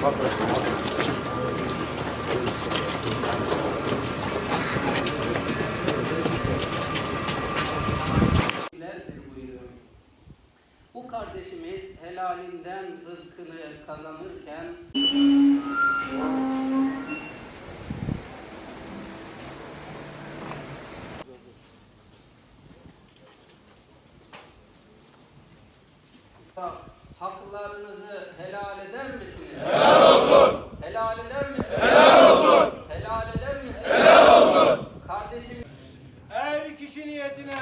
Bu kardeşimiz helalinden rızkını kazanırken haklarınızı helal eder misiniz? Helal olsun. Helal eder misiniz? Helal olsun. Helal eder misiniz? Helal olsun. Kardeşim Her kişi niyetine,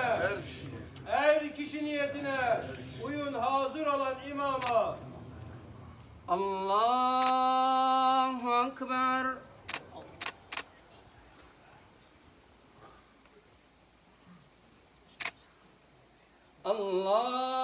her kişi niyetine uyun hazır olan imama. Allahu Ekber. Allahu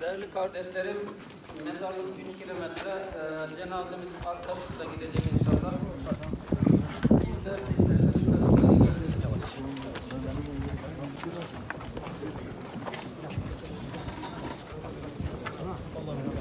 Değerli kardeşlerim, mezarlık 3 kilometre, e, cenazemiz Aktaşık'ta gidecek inşallah. Biz de Allah'ım.